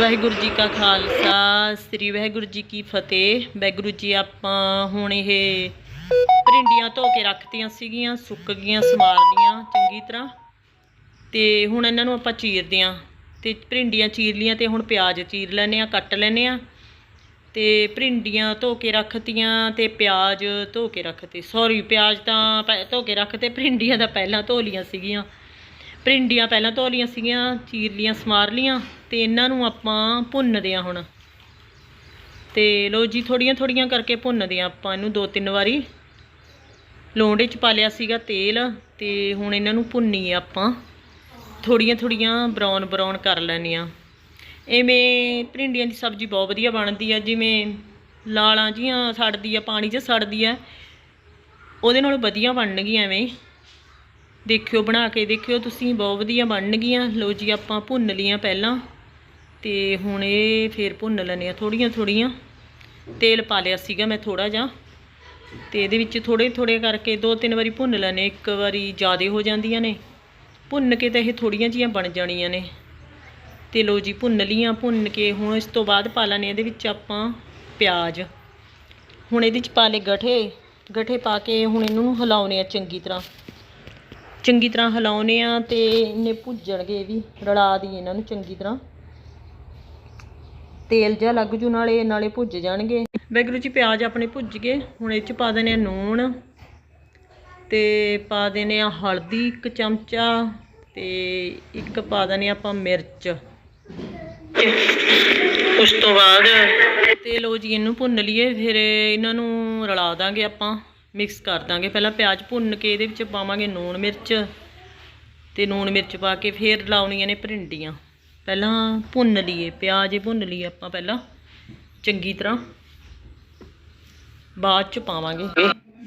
ਵਾਹਿਗੁਰੂ ਜੀ ਕਾ ਖਾਲਸਾ, ਸ੍ਰੀ ਵਾਹਿਗੁਰੂ ਜੀ ਕੀ ਫਤਿਹ। ਵਾਹਿਗੁਰੂ ਜੀ, ਆਪਾਂ ਹੁਣ ਇਹ ਭਿੰਡੀਆਂ ਧੋ ਕੇ ਰੱਖਤੀਆਂ ਸੀਗੀਆਂ, ਸੁੱਕ ਗਈਆਂ ਸਮਾਰ ਲੀਆਂ ਚੰਗੀ ਤਰ੍ਹਾਂ। ਤੇ ਹੁਣ ਇਹਨਾਂ ਨੂੰ ਆਪਾਂ ਚੀਰਦੇ ਆਂ। ਤੇ ਭਿੰਡੀਆਂ ਚੀਰ ਲੀਆਂ ਤੇ ਹੁਣ ਪਿਆਜ਼ ਚੀਰ ਲੈਨੇ ਆ, ਕੱਟ ਲੈਨੇ ਆ। ਤੇ ਭਿੰਡੀਆਂ ਧੋ ਕੇ ਰੱਖਤੀਆਂ ਤੇ ਪਿਆਜ਼ ਧੋ ਕੇ ਰੱਖਤੇ। ਸੌਰੀ ਪਿਆਜ਼ ਤਾਂ ਪੈ- ਧੋ ਕੇ ਰੱਖਤੇ, ਭਿੰਡੀਆਂ ਤਾਂ ਪਹਿਲਾਂ ਧੋ ਲੀਆਂ ਸੀਗੀਆਂ। ਭਿੰਡੀਆਂ ਪਹਿਲਾਂ ਧੋ ਲੀਆਂ ਸੀਗੀਆਂ, ਚੀਰ ਲੀਆਂ, ਸਮਾਰ ਲੀਆਂ। ਤੇ ਇਹਨਾਂ ਨੂੰ ਆਪਾਂ ਭੁੰਨਦੇ ਆ ਹੁਣ। ਤੇ ਲੋ ਜੀ ਥੋੜੀਆਂ ਥੋੜੀਆਂ ਕਰਕੇ ਭੁੰਨਦੇ ਆ ਆਪਾਂ ਇਹਨੂੰ ਦੋ ਤਿੰਨ ਵਾਰੀ। ਲੋਂਡੇ 'ਚ ਪਾ ਲਿਆ ਸੀਗਾ ਤੇਲ, ਤੇ ਹੁਣ ਇਹਨਾਂ ਨੂੰ ਭੁੰਨੀ ਆਪਾਂ। ਥੋੜੀਆਂ ਥੋੜੀਆਂ ਬਰਾਉਨ ਬਰਾਉਨ ਕਰ ਲੈਣੀ ਆ ਐਵੇਂ ਭਿੰਡੀਆਂ ਦੀ ਸਬਜ਼ੀ ਬਹੁਤ ਵਧੀਆ ਬਣਦੀ ਆ, ਜਿਵੇਂ ਲਾਲਾਂ ਜੀਆਂ ਸੜਦੀ ਆ, ਪਾਣੀ 'ਚ ਸੜਦੀ ਆ, ਉਹਦੇ ਨਾਲੋਂ ਵਧੀਆ ਬਣਨਗੀਆਂ ਐਵੇਂ। ਦੇਖਿਓ, ਬਣਾ ਕੇ ਦੇਖਿਓ, ਤੁਸੀਂ ਬਹੁਤ ਵਧੀਆ ਬਣਨਗੀਆਂ। ਲੋ ਜੀ, ਆਪਾਂ ਭੁੰਨ ਲੀਆਂ ਪਹਿਲਾਂ। ਤੇ ਹੁਣ ਇਹ ਫੇਰ ਭੁੰਨ ਲੈਣੇ ਆ ਥੋੜੀਆਂ ਥੋੜੀਆਂ। ਤੇਲ ਪਾ ਲਿਆ ਸੀਗਾ ਮੈਂ ਥੋੜਾ ਜਿਹਾ। ਤੇ ਇਹਦੇ ਵਿੱਚ ਥੋੜੇ ਥੋੜੇ ਕਰਕੇ ਦੋ ਤਿੰਨ ਵਾਰੀ ਭੁੰਨ ਲੈਣੇ ਇੱਕ ਵਾਰੀ ਜ਼ਿਆਦਾ ਹੋ ਜਾਂਦੀਆਂ ਨੇ। ਭੁੰਨ ਕੇ ਤਾਂ ਇਹ ਥੋੜੀਆਂ ਜੀਆਂ ਬਣ ਜਾਣੀਆਂ ਨੇ। ਤੇ ਲੋ ਜੀ ਭੁੰਨ ਲੀਆਂ ਭੁੰਨ ਕੇ ਹੁਣ ਇਸ ਤੋਂ ਬਾਅਦ ਪਾ ਲੈਣੇ ਇਹਦੇ ਵਿੱਚ ਆਪਾਂ ਪਿਆਜ਼। ਹੁਣ ਇਹਦੇ ਵਿੱਚ ਪਾ ਲਏ ਗਠੇ। ਗਠੇ ਪਾ ਕੇ ਹੁਣ ਇਹਨੂੰ ਹਿਲਾਉਣੇ ਆ ਚੰਗੀ ਤਰ੍ਹਾਂ। ਚੰਗੀ ਤਰ੍ਹਾਂ ਹਿਲਾਉਨੇ ਆ ਤੇ ਇਹਨੇ ਭੁੱਜਣਗੇ ਵੀ, ਰਲਾ ਦੀ ਇਹਨਾਂ ਨੂੰ ਚੰਗੀ ਤਰ੍ਹਾਂ। ਤੇਲ ਜਿਹਾ ਲੱਗ ਜੂ, ਨਾਲੇ ਨਾਲੇ ਭੁੱਜ ਜਾਣਗੇ। ਵੈਗਰੂ ਜੀ, ਪਿਆਜ਼ ਆਪਣੇ ਭੁੱਜ ਗਏ। ਹੁਣ ਇਹ ਚ ਪਾ ਦੇਣੇ ਆ ਨੂਣ ਤੇ ਪਾ ਦੇਣੇ ਆ ਹਲਦੀ ਇੱਕ ਚਮਚਾ ਤੇ ਇੱਕ ਪਾ ਦੇਣੇ ਆਪਾਂ ਮਿਰਚ। ਉਸ ਤੋਂ ਬਾਅਦ ਤੇ ਲੋ ਜੀ, ਇਹਨੂੰ ਭੁੰਨ ਲਈਏ। ਫਿਰ ਇਹਨਾਂ ਨੂੰ ਰਲਾ ਦਾਂਗੇ ਆਪਾਂ, ਮਿਕਸ ਕਰ ਦਾਂਗੇ। ਪਹਿਲਾਂ ਪਿਆਜ਼ ਭੁੰਨ ਕੇ ਇਹਦੇ ਵਿੱਚ ਪਾਵਾਂਗੇ ਨੂਣ ਮਿਰਚ ਤੇ ਨੂਣ ਮਿਰਚ ਪਾ ਕੇ ਫਿਰ ਲਾਉਣੀਆਂ ਨੇ ਭਰਿੰਡੀਆਂ ਪਹਿਲਾਂ ਭੁੰਨ ਲਈਏ, ਪਿਆਜ਼ ਹੀ ਭੁੰਨ ਲਈਏ ਆਪਾਂ ਪਹਿਲਾਂ, ਚੰਗੀ ਤਰ੍ਹਾਂ। ਬਾਅਦ ਚ ਪਾਵਾਂਗੇ।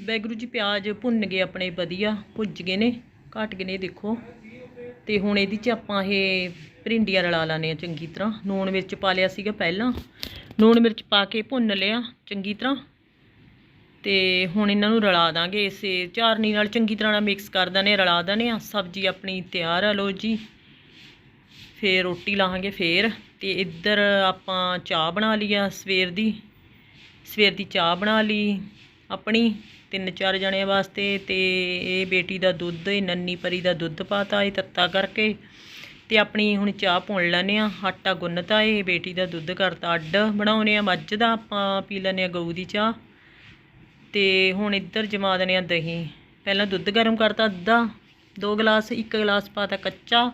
ਵੈਗਰੂ ਜੀ, ਪਿਆਜ਼ ਭੁੰਨ ਗਏ ਆਪਣੇ, ਵਧੀਆ ਭੁੱਜ ਗਏ ਨੇ, ਘਟ ਗਏ ਨੇ, ਦੇਖੋ। ਤੇ ਹੁਣ ਇਹਦੇ 'ਚ ਆਪਾਂ ਇਹ ਭਰਿੰਡੀਆਂ ਰਲਾ ਲਾਣੇ ਆ ਚੰਗੀ ਤਰ੍ਹਾਂ। ਨੂਣ ਮਿਰਚ ਪਾ ਲਿਆ ਸੀਗਾ ਪਹਿਲਾਂ। ਨੂਣ ਮਿਰਚ ਪਾ ਕੇ ਭੁੰਨ ਲਿਆ ਚੰਗੀ ਤਰ੍ਹਾਂ। ਤੇ ਹੁਣ ਇਹਨਾਂ ਨੂੰ ਰਲਾ ਦਾਂਗੇ ਇਸੇ ਚਾਰਨੀ ਨਾਲ ਚੰਗੀ ਤਰ੍ਹਾਂ ਨਾਲ ਮਿਕਸ ਕਰ ਦਾਨੇ ਰਲਾ ਦਾਨੇ ਆ ਸਬਜ਼ੀ ਆਪਣੀ ਤਿਆਰ ਆ ਲੋ ਜੀ। ਫੇਰ ਰੋਟੀ ਲਾਹਾਂਗੇ ਫੇਰ ਤੇ ਇੱਧਰ ਆਪਾਂ ਚਾਹ ਬਣਾ ਲਈ ਆ ਸਵੇਰ ਦੀ। ਸਵੇਰ ਦੀ ਚਾਹ ਬਣਾ ਲਈ ਆਪਣੀ ਤਿੰਨ ਚਾਰ ਜਣਿਆਂ ਵਾਸਤੇ ਤੇ ਇਹ ਬੇਟੀ ਦਾ ਦੁੱਧ, ਇਹ ਨੰਨੀ ਪਰੀ ਦਾ ਦੁੱਧ ਪਾਤਾ, ਇਹ ਤੱਤਾ ਕਰਕੇ ਤੇ ਆਪਣੀ ਹੁਣ ਚਾਹ ਪੁਣ ਲੈਨੇ ਆ ਆਟਾ ਗੁੰਨਤਾ, ਇਹ ਬੇਟੀ ਦਾ ਦੁੱਧ ਕਰਤਾ। ਅੱਡ ਬਣਾਉਨੇ ਆ ਮੱਝ ਦਾ ਆਪਾਂ ਪੀ ਲੈਨੇ ਆ ਗਊ ਦੀ ਚਾਹ। ਤੇ ਹੁਣ ਇੱਧਰ ਜਮਾ ਦੇਣੇ ਆ ਦਹੀਂ। ਪਹਿਲਾਂ ਦੁੱਧ ਗਰਮ ਕਰਤਾ ਅੱਧਾ, ਦੋ ਗਲਾਸ, ਇੱਕ ਗਲਾਸ ਪਾਤਾ ਕੱਚਾ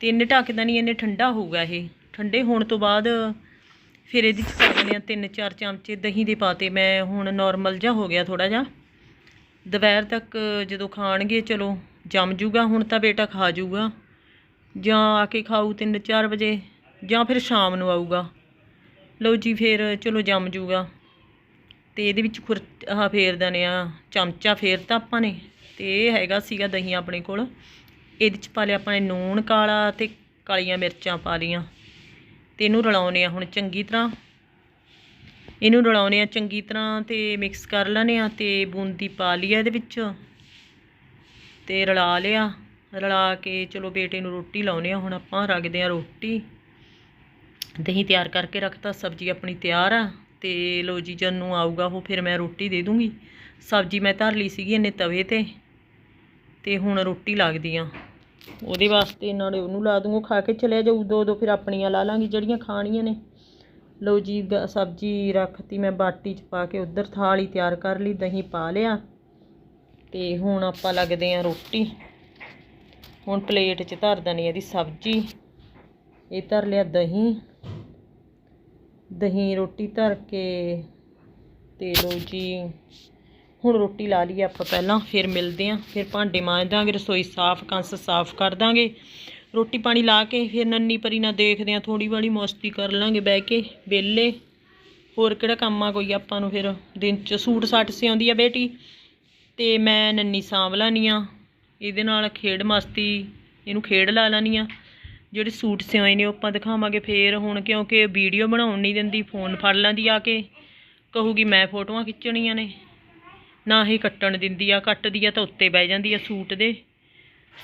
ਤਿੰਨ ਢੱਕਦਾ ਨਹੀਂ ਇਹਨੇ ਠੰਡਾ ਹੋਊਗਾ ਇਹ। ਠੰਡੇ ਹੋਣ ਤੋਂ ਬਾਅਦ ਫਿਰ ਇਹਦੇ ਚ ਪਾ ਦੇਣੇ ਆ ਤਿੰਨ ਚਾਰ ਚਮਚੇ ਦਹੀਂ ਦੇ ਪਾਤੇ। ਮੈਂ ਹੁਣ ਨਾਰਮਲ ਜਿਹਾ ਹੋ ਗਿਆ ਥੋੜਾ ਜਿਹਾ। ਦੁਪਹਿਰ ਤੱਕ ਜਦੋਂ ਖਾਣਗੇ, ਚਲੋ ਜੰਮ ਜੂਗਾ, ਹੁਣ ਤਾਂ ਬੇਟਾ ਖਾ ਜੂਗਾ। ਜਾਂ ਆ ਕੇ ਖਾਊ 3-4 ਵਜੇ, ਜਾਂ ਫਿਰ ਸ਼ਾਮ ਨੂੰ ਆਊਗਾ। ਲਓ ਜੀ, ਫਿਰ ਚਲੋ ਜੰਮ ਜੂਗਾ। ਤੇ ਇਹਦੇ ਵਿੱਚ ਖੁਰ, ਆਹ ਫੇਰ ਦਨੇ ਆ ਚਮਚਾ ਫੇਰਤਾ ਆਪਾਂ ਨੇ। ਤੇ ਇਹ ਹੈਗਾ ਸੀਗਾ ਦਹੀਂ ਆਪਣੇ ਕੋਲ। ਇਹਦੇ ਚ ਪਾ ਲਿਆ ਆਪਾਂ ਨੇ ਨੂਣ, ਕਾਲਾ ਤੇ ਕਾਲੀਆਂ ਮਿਰਚਾਂ ਪਾ ਲੀਆਂ ਤੇ ਇਹਨੂੰ ਰਲਾਉਨੇ ਆ ਹੁਣ ਚੰਗੀ ਤਰ੍ਹਾਂ। ਇਹਨੂੰ ਰਲਾਉਨੇ ਆ ਚੰਗੀ ਤਰ੍ਹਾਂ ਤੇ ਮਿਕਸ ਕਰ ਲੈਣੇ ਆ ਤੇ ਬੂੰਦੀ ਪਾ ਲਈ ਆ ਇਹਦੇ ਵਿੱਚ। ਤੇ ਰਲਾ ਲਿਆ। ਰਲਾ ਕੇ ਚਲੋ ਬੇਟੇ ਨੂੰ ਰੋਟੀ ਲਾਉਨੇ ਆ ਹੁਣ ਆਪਾਂ ਰੱਖਦੇ ਆ ਰੋਟੀ। ਦਹੀਂ ਤਿਆਰ ਕਰਕੇ ਰੱਖਤਾ, ਸਬਜ਼ੀ ਆਪਣੀ ਤਿਆਰ ਆ। ਤੇ ਲੋ ਜੀ, ਜਦ ਨੂੰ ਆਊਗਾ ਉਹ ਫਿਰ ਮੈਂ ਰੋਟੀ ਦੇ ਦੂੰਗੀ। ਸਬਜ਼ੀ ਮੈਂ ਧਰ ਲਈ ਸੀਗੀ ਇਹਨੇ ਤਵੇ ਤੇ। ਤੇ ਹੁਣ ਰੋਟੀ ਲੱਗਦੀ ਆ। ਉਹਦੇ ਵਾਸਤੇ ਨਾਲੇ ਉਹਨੂੰ ਲਾ ਦੂੰਗਾ, ਖਾ ਕੇ ਚਲਿਆ ਜਾਊ, ਦੋ ਦੋ ਫਿਰ ਆਪਣੀਆਂ ਲਾ ਲਾਂਗੀ ਜਿਹੜੀਆਂ ਖਾਣੀਆਂ ਨੇ। ਲਓ ਜੀ, ਗ- ਸਬਜ਼ੀ ਰੱਖਤੀ ਮੈਂ ਬਾਟੀ 'ਚ ਪਾ ਕੇ, ਉਧਰ ਥਾਲ ਹੀ ਤਿਆਰ ਕਰ ਲਈ, ਦਹੀਂ ਪਾ ਲਿਆ। ਤੇ ਹੁਣ ਆਪਾਂ ਲੱਗਦੇ ਆ ਰੋਟੀ। ਹੁਣ ਪਲੇਟ 'ਚ ਧਰ ਦਣੀ ਇਹਦੀ ਸਬਜ਼ੀ। ਇਹ ਧਰ ਲਿਆ ਦਹੀਂ। ਦਹੀਂ ਰੋਟੀ ਧਰ ਕੇ ਤੇ ਲੋ ਜੀ ਹੁਣ ਰੋਟੀ ਲਾ ਲਈਏ ਆਪਾਂ ਪਹਿਲਾਂ, ਫਿਰ ਮਿਲਦੇ ਆਂ ਫਿਰ ਭਾਂਡੇ ਮਾਂਜ ਦਾਂਗੇ ਰਸੋਈ ਸਾਫ਼, ਕੰਸ ਸਾਫ਼ ਕਰ ਦਾਂਗੇ। ਰੋਟੀ ਪਾਣੀ ਲਾ ਕੇ ਫਿਰ ਨੰਨੀ ਪਰੀ ਨਾਲ ਦੇਖਦੇ ਆਂ ਥੋੜੀ ਬਾੜੀ ਮਸਤੀ ਕਰ ਲਾਂਗੇ ਬਹਿ ਕੇ, ਵਿਹਲੇ। ਹੋਰ ਕਿਹੜਾ ਕੰਮ ਆ ਕੋਈ ਆਪਾਂ ਨੂੰ ਫਿਰ ਦਿਨ 'ਚ? ਸੂਟ ਸੱਟ ਸਿਉਂਦੀ ਆ ਬੇਟੀ। ਤੇ ਮੈਂ ਨੰਨੀ ਸਾਂਭ ਲੈਣੀ ਆ। ਇਹਦੇ ਨਾਲ ਖੇਡ ਮਸਤੀ, ਇਹਨੂੰ ਖੇਡ ਲਾ ਲੈਣੀ ਆ। ਜਿਹੜੇ ਸੂਟ ਸਿਉਏ ਨੇ ਉਹ ਆਪਾਂ ਦਿਖਾਵਾਂਗੇ ਫੇਰ। ਹੁਣ ਕਿਉਂਕਿ ਵੀਡੀਓ ਬਣਾਉਣ ਨਹੀਂ ਦਿੰਦੀ, ਫੋਨ ਫੜ ਲੈਂਦੀ ਆ ਕੇ। ਕਹੂਗੀ ਮੈਂ ਫੋਟੋਆਂ ਖਿੱਚਣੀਆਂ ਨੇ। ਨਾ ਹੀ ਕੱਟਣ ਦਿੰਦੀ ਆ, ਕੱਟਦੀ ਆ ਤਾਂ ਉੱਤੇ ਬਹਿ ਜਾਂਦੀ ਆ ਸੂਟ ਦੇ।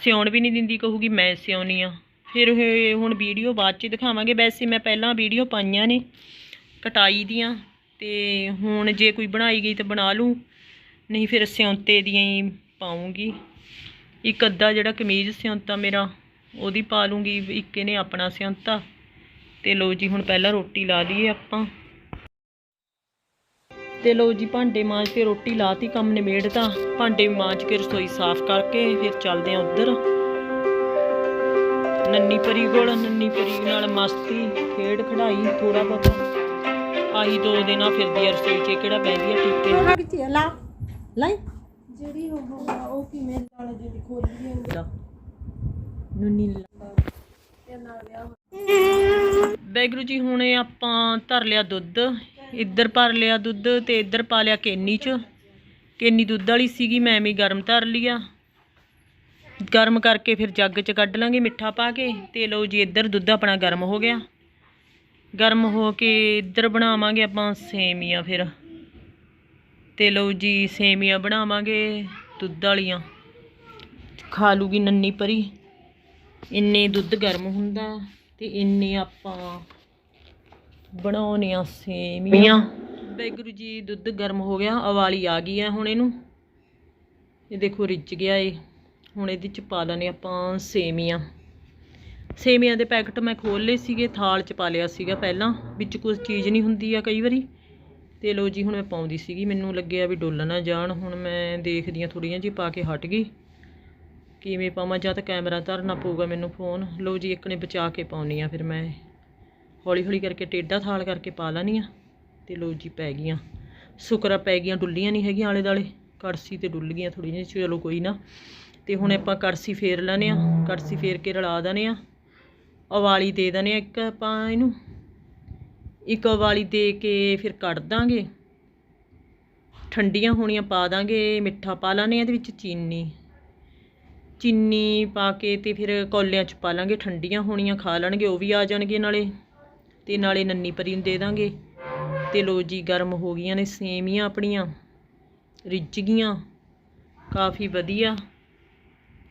ਸਿਉਣ ਵੀ ਨਹੀਂ ਦਿੰਦੀ, ਕਹੂਗੀ ਮੈਂ ਸਿਉਣੀ ਆ। ਫਿਰ ਇਹ ਹੁਣ ਵੀਡੀਓ ਬਾਅਦ ਚ ਦਿਖਾਵਾਂਗੇ। ਵੈਸੇ ਮੈਂ ਪਹਿਲਾਂ ਵੀਡੀਓ ਪਾਈਆਂ ਨੇ, ਕਟਾਈ ਦੀਆਂ, ਤੇ ਹੁਣ ਜੇ ਕੋਈ ਬਣਾਈ ਗਈ ਤਾਂ ਬਣਾ ਲੂੰ ਨਹੀਂ ਫਿਰ ਸਿਉਂਤੇ ਦੀਆਂ ਹੀ ਪਾਉਂਗੀ ਇੱਕ ਅੱਧਾ ਜਿਹੜਾ ਕਮੀਜ਼ ਸਿਉਂਤਾ ਮੇਰਾ, ਉਹਦੀ ਪਾ ਲੂੰਗੀ ਇੱਕ ਇਹਨੇ ਆਪਣਾ ਸਿਉਂਤਾ। ਤੇ ਲੋ ਜੀ, ਹੁਣ ਪਹਿਲਾਂ ਰੋਟੀ ਲਾ ਲਈਏ ਆਪਾਂ। ਤੇ ਲੋ ਜੀ ਭਾਂਡੇ ਮਾਂਜ ਕੇ ਰੋਟੀ ਲਾਤੀ ਕੰਮ ਨਿਬੇੜਤਾ। ਭਾਂਡੇ ਮਾਂਜ ਕੇ ਰਸੋਈ ਸਾਫ਼ ਕਰਕੇ ਫਿਰ ਚੱਲਦੇ ਆਂ ਉੱਧਰ। ਨੰਨੀ ਪਰੀ ਕੋਲ ਨੰਨੀ ਪਰੀ ਨਾਲ ਮਸਤੀ ਖੇਡ ਖੜਾਈ ਥੋੜਾ ਬਹੁਤਾ। ਆਹੀ ਦੋ ਦਿਨਾਂ ਫਿਰਦੀ ਆ ਰਸੋਈ 'ਚ ਕਿਹੜਾ ਬਹਿੰਦੀ ਆ ਟੀਕੇ ਕਿੱਥੇ ਲਾ ਲਾਈ। ਜਿਹੜੀ ਉਹ ਆ, ਉਹ ਕਿਵੇਂ ਨਾਲ ਜਿਹੜੀ ਖੋਲੀ ਹੈ। ਨੁੰਨੀ ਲਾ। ਤੇ ਨਾਲ ਵਿਆਹ। ਵਾਹਿਗੁਰੂ ਜੀ ਹੁਣ ਆਪਾਂ ਧਰ ਲਿਆ ਦੁੱਧ। ਇੱਧਰ ਭਰ ਲਿਆ ਦੁੱਧ ਤੇ ਇੱਧਰ ਪਾ ਲਿਆ ਕੇਨੀ 'ਚ। ਕੇਨੀ ਦੁੱਧ ਵਾਲੀ ਸੀਗੀ, ਮੈਂ ਵੀ ਗਰਮ ਧਰ ਲਿਆ। ਗਰਮ ਕਰਕੇ ਫਿਰ ਜੱਗ 'ਚ ਕੱਢ ਲਾਂਗੇ ਮਿੱਠਾ ਪਾ ਕੇ ਤੇ ਲਓ ਜੀ, ਇੱਧਰ ਦੁੱਧ ਆਪਣਾ ਗਰਮ ਹੋ ਗਿਆ। ਗਰਮ ਹੋ ਕੇ ਇੱਧਰ ਬਣਾਵਾਂਗੇ ਆਪਾਂ ਸੇਮੀਆਂ ਫਿਰ। ਤੇ ਲਓ ਜੀ, ਸੇਮੀਆਂ ਬਣਾਵਾਂਗੇ ਦੁੱਧ ਵਾਲੀਆਂ। ਖਾ ਲੂਗੀ ਨੰਨੀ ਪਰੀ। ਇੰਨੇ ਦੁੱਧ ਗਰਮ ਹੁੰਦਾ ਤੇ ਇੰਨੇ ਆਪਾਂ ਬਣਾਉਣੇ ਆ ਸੇਮੀਆਂ। ਵਾਹਿਗੁਰੂ ਜੀ ਦੁੱਧ ਗਰਮ ਹੋ ਗਿਆ ਉਬਾਲੀ ਆ ਗਈ ਆ ਹੁਣ ਇਹਨੂੰ। ਇਹ ਦੇਖੋ ਰਿੱਝ ਗਿਆ ਏ। ਹੁਣ ਇਹਦੇ ਚ ਪਾ ਲੈਣੇ ਆਪਾਂ ਸੇਮੀਆਂ। ਸੇਮੀਆਂ ਦੇ ਪੈਕਟ ਮੈਂ ਖੋਲ ਲਏ ਸੀਗੇ ਥਾਲ ਚ ਪਾ ਲਿਆ ਸੀਗਾ ਪਹਿਲਾਂ। ਵਿੱਚ ਕੁਝ ਚੀਜ਼ ਨਹੀਂ ਹੁੰਦੀ ਆ ਕਈ ਵਾਰੀ। ਤੇ ਲੋ ਜੀ ਹੁਣ ਮੈਂ ਪਾਉਂਦੀ ਸੀਗੀ। ਮੈਨੂੰ ਲੱਗਿਆ ਵੀ ਡੁੱਲ ਨਾ ਜਾਣ। ਹੁਣ ਮੈਂ ਦੇਖਦੀ ਆ ਥੋੜੀਆਂ ਜੀ ਪਾ ਕੇ ਹਟ ਗਈ। ਕਿਵੇਂ ਪਾਵਾਂ? ਜਾਂ ਤਾਂ ਕੈਮਰਾ ਧਰਨਾ ਪਊਗਾ ਮੈਨੂੰ ਫੋਨ। ਲਓ ਜੀ ਇੱਕ ਨੇ ਬਚਾ ਕੇ ਪਾਉਣੀ ਆ ਫਿਰ ਮੈਂ। ਹੌਲੀ ਹੌਲੀ ਕਰਕੇ ਟੇਢਾ ਥਾਲ ਕਰਕੇ ਪਾ ਲੈਣੀ ਆ ਤੇ ਲਓ ਜੀ ਪੈ ਗਈਆਂ। ਸੁਕਰਾ ਪੈ ਗਈਆਂ, ਡੁੱਲੀਆਂ ਨਹੀਂ ਹੈਗੀਆਂ ਆਲੇ ਦਾਲੇ ਕੜਸੀ ਤੇ ਡੁੱਲ ਗਈਆਂ ਥੋੜੀਆਂ ਜਿਹੀਆਂ ਚਲੋ ਕੋਈ ਨਾ। ਤੇ ਹੁਣ ਆਪਾਂ ਕੜਸੀ ਫੇਰ ਲੈਣੇ ਆ। ਕੜਸੀ ਫੇਰ ਕੇ ਰਲਾ ਦਨੇ ਆ। ਉਵਾਲੀ ਦੇ ਦਨੇ ਇੱਕ ਆਪਾਂ ਇਹਨੂੰ। ਇੱਕ ਉਵਾਲੀ ਦੇ ਕੇ ਫਿਰ ਕੱਢ ਦਾਂਗੇ। ਠੰਡੀਆਂ ਹੋਣੀਆਂ ਪਾ ਦਾਂਗੇ, ਮਿੱਠਾ ਪਾ ਲਾਣੇ ਇਹਦੇ ਵਿੱਚ ਚੀਨੀ। ਚੀਨੀ ਪਾ ਕੇ ਤੇ ਫਿਰ ਕੌਲਿਆਂ ਚ ਪਾ ਲਾਂਗੇ, ਠੰਡੀਆਂ ਹੋਣੀਆਂ ਖਾ ਲੈਣਗੇ, ਉਹ ਵੀ ਆ ਜਾਣਗੇ ਨਾਲੇ। ਤੇ ਨਾਲੇ ਨੰਨੀ ਪਰੀ ਨੂੰ ਦੇ ਦਾਂਗੇ। ਤੇ ਲੋ ਜੀ ਗਰਮ ਹੋ ਗਈਆਂ ਨੇ ਸੇਮੀਆਂ ਆਪਣੀਆਂ। ਰਿੱਝ ਗਈਆਂ। ਕਾਫੀ ਵਧੀਆ।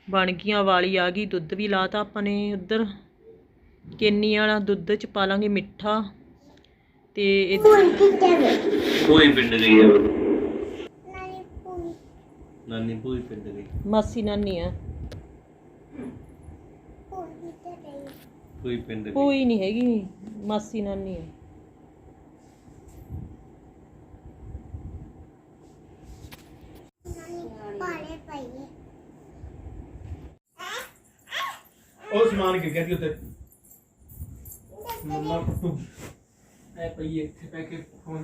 ਬਣ ਗਈਆਂ ਵਾਲੀ ਆ ਗਈ। ਦੁੱਧ ਵੀ ਲਾਤਾ ਆਪਾਂ ਨੇ ਉੱਧਰ। ਕੇਨੀ ਵਾਲਾ ਦੁੱਧ ਚ ਪਾ ਲਾਂਗੇ ਮਿੱਠਾ। ਤੇ ਇੱਧਰ ਕੋਈ ਪਿੰਡ ਗਈ ਹੈ। ਨਾਨੀ ਭੂਈ। ਪਿੰਡ ਗਈ ਮਾਸੀ ਨਾਨੀ ਆ। ਕੋਈ ਪਿੰਡ ਗਈ ਕੋਈ ਨਹੀਂ ਹੈਗੀ ਮਾਸੀ ਨਾਨੀ ਆ ਉਹ ਸਮਾਨ ਗਿਆ ਸੀ ਉੱਤੇ? ਮੰਮਾ ਐ ਪਈ ਇੱਥੇ ਪੈ ਕੇ ਫੋਨ